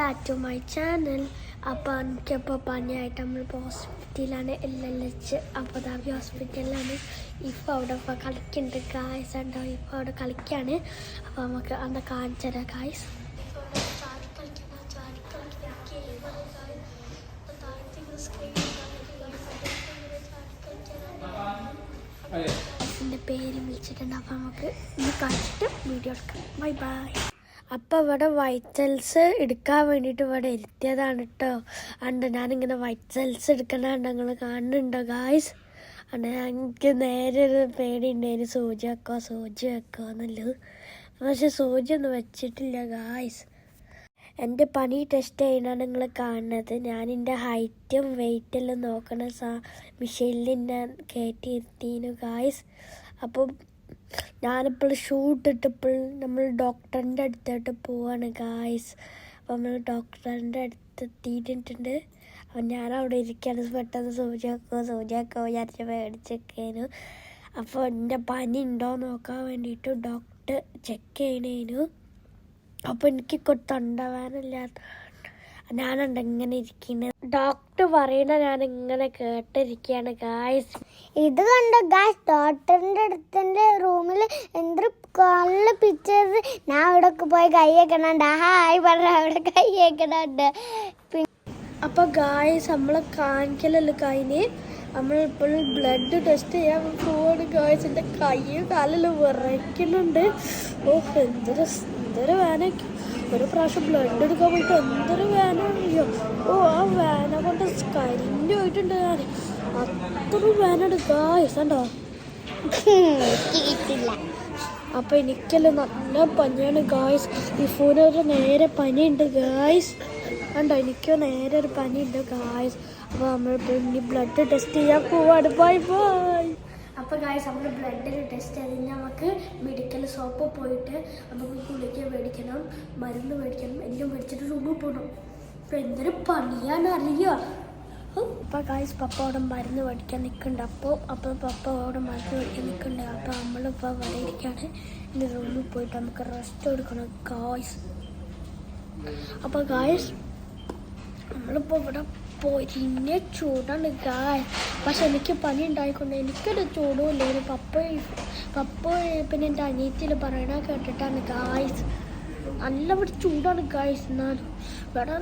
Back to my channel അപ്പോൾ എനിക്കപ്പോൾ പനിയായിട്ട് നമ്മളിപ്പോൾ ഹോസ്പിറ്റലിലാണ് എൽ എൽ എച്ച് അബുദാബി ഹോസ്പിറ്റലിലാണ് ഇപ്പോൾ അവിടെ ഇപ്പോൾ കളിക്കുന്നുണ്ട് ഗായ്സ് ഉണ്ടോ ഇപ്പോൾ അവിടെ കളിക്കുകയാണ് അപ്പോൾ നമുക്ക് അന്ന് കാണിച്ചു തരാം ഗായ്സ് എന്റെ പേര് വിളിച്ചിട്ടുണ്ട്. അപ്പോൾ നമുക്ക് ഇന്ന് കളിച്ചിട്ട് വീഡിയോ എടുക്കാം. ബൈ ബൈ അപ്പോൾ ഇവിടെ വൈറ്റ് സെൽസ് എടുക്കാൻ വേണ്ടിയിട്ട് ഇവിടെ എത്തിയതാണ് കേട്ടോ അണ്ട് ഞാനിങ്ങനെ വൈറ്റ് സെൽസ് എടുക്കണുണ്ട് നിങ്ങൾ കാണുന്നുണ്ടോ ഗായ്സ് അണ്ട് എനിക്ക് നേരെ ഒരു പേടിയുണ്ടായിരുന്നു സൂചി വെക്കോ സൂചി വെക്കോ എന്നുള്ളത്. പക്ഷെ സൂചി ഒന്നും വെച്ചിട്ടില്ല ഗായ്സ് എന്റെ പണി ടെസ്റ്റ് ചെയ്യണമെന്ന് നിങ്ങൾ കാണുന്നത്. ഞാൻ എന്റെ ഹൈറ്റും വെയിറ്റെല്ലാം നോക്കണ സാ മിഷീനിൽ ഞാൻ കയറ്റി ഇരുത്തീനു ഗായ്സ് അപ്പം ഞാനിപ്പോൾ ഷൂട്ട് ഇട്ടപ്പോൾ നമ്മൾ ഡോക്ടറിന്റെ അടുത്തോട്ട് പോവാണ് ഗായ്സ് അപ്പം നമ്മൾ ഡോക്ടറിന്റെ അടുത്ത് എത്തിയിട്ടുണ്ട്. അപ്പം ഞാൻ അവിടെ ഇരിക്കുകയാണ് പെട്ടെന്ന് സൂചിയാക്കോ സൂചിയാക്കോ വിചാരിച്ച് മേടിച്ചൊക്കെയായിരുന്നു അപ്പോൾ എന്റെ പനി ഉണ്ടോ നോക്കാൻ വേണ്ടിയിട്ട് ഡോക്ടർ ചെക്ക് ചെയ്യണേനു. അപ്പോൾ എനിക്ക് തൊണ്ടവാനില്ലാത്ത ഞാനുണ്ട് ഇങ്ങനെ ഇരിക്കുന്നത് ഡോക്ടർ പറയണ ഞാൻ ഇങ്ങനെ കേട്ടിരിക്കുകയാണ് ഗായ്സ് ഇത് കണ്ട ഗായ്സ് ഡോക്ടറിന്റെ അടുത്തിന്റെ റൂമിൽ എന്തൊരു നല്ല പിക്ചേഴ്സ് ഞാൻ അവിടെ പോയി കൈയേക്കണുണ്ട്. ഹായ് പറഞ്ഞ അവിടെ കൈയേക്കണുണ്ട്. അപ്പോൾ ഗായ്സ് കാണിക്കലല്ലോ നമ്മൾ നമ്മളിപ്പോൾ ബ്ലഡ് ടെസ്റ്റ് ചെയ്യാൻ പോവാണ് ഗായ്സ് എന്റെ കൈയും കാലെല്ലാം വിറയ്ക്കുന്നുണ്ട് ഓ എന്തൊരു എന്തൊരു വേനയ്ക്ക് ഒരു പ്രാവശ്യം ബ്ലഡ് എടുക്കാൻ പോയിട്ട് എന്തൊരു വേന അറിയോ? ഓ ആ വേന കൊണ്ട് കരിഞ്ഞു പോയിട്ടുണ്ട് ഞാൻ അത്ര വേനുണ്ട് ഗായസ് കണ്ടോ? അപ്പോൾ എനിക്കെല്ലാം നല്ല പനിയാണ് ഗായ്സ് ഈ ഫോനൊരു നേരെ പനിയുണ്ട് ഗായ്സ് കണ്ടോ എനിക്കോ നേരെ ഒരു പനിയുണ്ട് ഗായ്സ് അപ്പോൾ നമ്മൾ ഇനി ബ്ലഡ് ടെസ്റ്റ് ചെയ്യാൻ പോവാണ്. ബൈ ബൈ അപ്പോൾ ഗായ്സ് നമ്മൾ ബ്ലഡിൽ ടെസ്റ്റ് ചെയ്ത് നമുക്ക് മെഡിക്കൽ ഷോപ്പിൽ പോയിട്ട് നമുക്ക് ഗുളിക മേടിക്കണം മരുന്ന് മേടിക്കണം എല്ലാം മേടിച്ചിട്ട് റൂമിൽ പോകണം അപ്പോൾ എന്തൊരു പണിയാണ് അറിയുക അപ്പോൾ ഗായ്സ് പപ്പ മരുന്ന് മേടിക്കാൻ നിൽക്കുന്നുണ്ട് അപ്പോൾ അപ്പോൾ പപ്പ മരുന്ന് മേടിക്കാൻ നിൽക്കുന്നുണ്ട് അപ്പോൾ നമ്മളിപ്പോൾ വരെ ഇരിക്കുകയാണ്. എന്റെ റൂമിൽ പോയിട്ട് നമുക്ക് റെസ്റ്റ് കൊടുക്കണം ഗായ്സ് അപ്പോൾ ഗായ്സ് നമ്മളിപ്പോൾ ഇവിടെ പൊരിഞ്ഞ ചൂടാണ് ഗായ് പക്ഷെ എനിക്ക് പനി ഉണ്ടായിക്കൊണ്ട് എനിക്കൊരു ചൂടും ഇല്ലായിരുന്നു പപ്പ പപ്പ പിന്നെ എന്റെ അനിയത്തിൽ പറയണ കേട്ടിട്ടാണ് ഗായ്സ് നല്ല ഇവിടെ ചൂടാണ് ഗായ്സ് എന്നാലും ഇവിടെ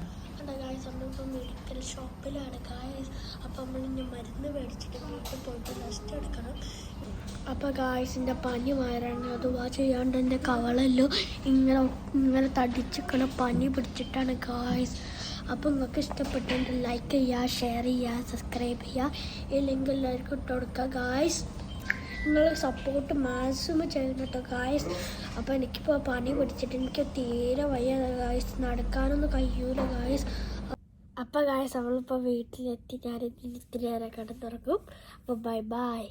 ഗായ്സ് നമ്മളിപ്പോൾ മെഡിക്കൽ ഷോപ്പിലാണ് ഗായ്സ് അപ്പോൾ നമ്മൾ ഇനി മരുന്ന് മേടിച്ചിട്ട് വീട്ടിൽ പോയിട്ട് റെസ്റ്റ് എടുക്കണം. അപ്പോൾ ഗായ്സിന്റെ പനി മാറാണ് അത് വാ ചെയ്യാണ്ട് എന്റെ കവളല്ലോ ഇങ്ങനെ ഇങ്ങനെ തടിച്ചിക്കണ പനി പിടിച്ചിട്ടാണ് ഗായ്സ് അപ്പോൾ നിങ്ങൾക്ക് ഇഷ്ടപ്പെട്ടെങ്കിൽ ലൈക്ക് ചെയ്യുക ഷെയർ ചെയ്യുക സബ്സ്ക്രൈബ് ചെയ്യുക. ഈ ലിങ്ക് എല്ലാവർക്കും ഇട്ട് കൊടുക്കുക ഗായ്സ് നിങ്ങൾ സപ്പോർട്ട് മാക്സിമം ചെയ്യണം കേട്ടോ ഗായ്സ് അപ്പോൾ എനിക്കിപ്പോൾ പണി പിടിച്ചിട്ട് എനിക്ക് തീരെ വയ്യ ഗായ്സ് നടക്കാനൊന്നും കഴിയൂല ഗായ്സ് അപ്പോൾ ഗായ്സ് അവളിപ്പോൾ വീട്ടിലെത്തി. ഞാൻ ഇത്തിരി നേരം തുറക്കും അപ്പോൾ ബൈ ബൈ